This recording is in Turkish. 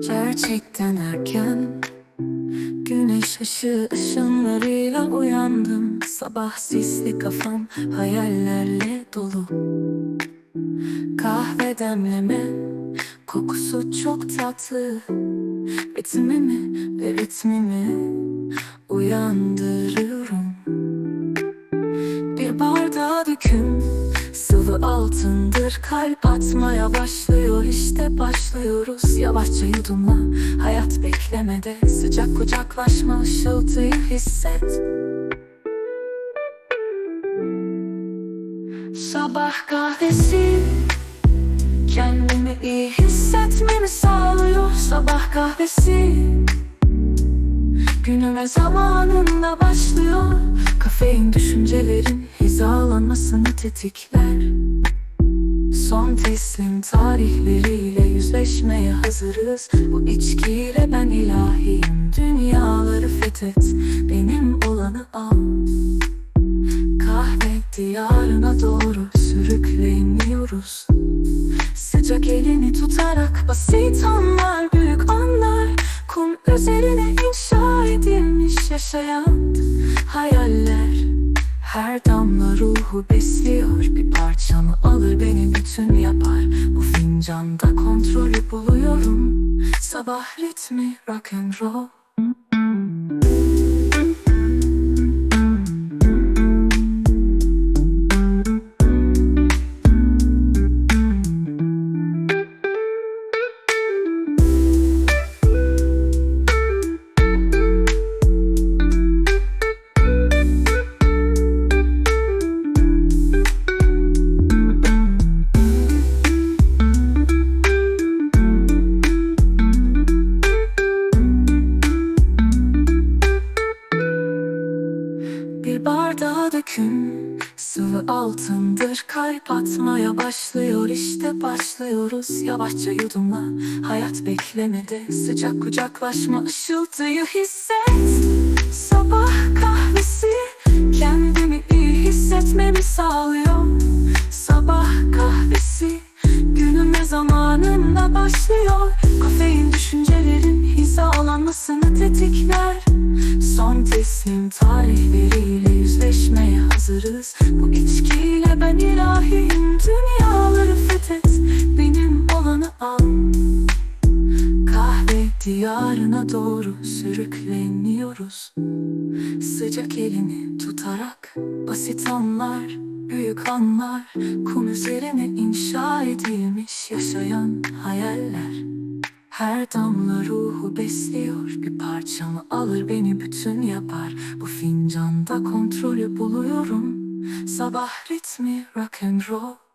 gerçekten erken. Güneş ışığı ışınlarıyla uyandım. Sabah sisli kafam hayallerle dolu. Kahve demleme kokusu çok tatlı. Ritmimi ve ritmimi uyandırıyorum. Bir bardağa döküm Sıvı altındır kalp atmaya başlıyor. İşte başlıyoruz Yavaşça yudumla. Hayat beklemede Sıcak kucaklaşma ışıltıyı hisset. Sabah kahvesi Kendimi iyi hissetmemi sağlıyor. Sabah kahvesi Günüme zamanında başlıyor. Kafein düşüncelerin hizalanmasını tetikler Son teslim tarihleriyle yüzleşmeye hazırız. Bu içkiyle ben ilahiyim. Dünyaları fethet Benim olanı al. Kahve diyarına doğru sürükleniyoruz. Sıcak elini tutarak basit anlar büyük anlar. Kum üzerine inşa edilmiş yaşayan hayaller. Her damla ruhu besliyor bir parçamı Sabah ritmi rock and roll Altındır. Kalp atmaya başlıyor işte başlıyoruz. Yavaşça yudumla hayat beklemede. Sıcak kucaklaşma ışıltıyı hisset. Sabah kahvesi kendimi iyi hissetmemi sağlıyor. Sabah kahvesi günüme zamanında başlıyor. Kafein düşüncelerin hizalanmasını tetikler Son teslim tarihleriyle yüzleşmeye hazırız. Bu içkiyle ben ilahiyim Dünyaları fethet. Benim olanı al. Kahve diyarına doğru sürükleniyoruz. Sıcak elini tutarak Basit anlar, büyük anlar Kum üzerine inşa edilmiş yaşayan hayaller her damla ruhu besliyor. Bir parçamı alır beni bütün yapar. Bu fincanda kontrolü buluyorum. Sabah ritmi rock and roll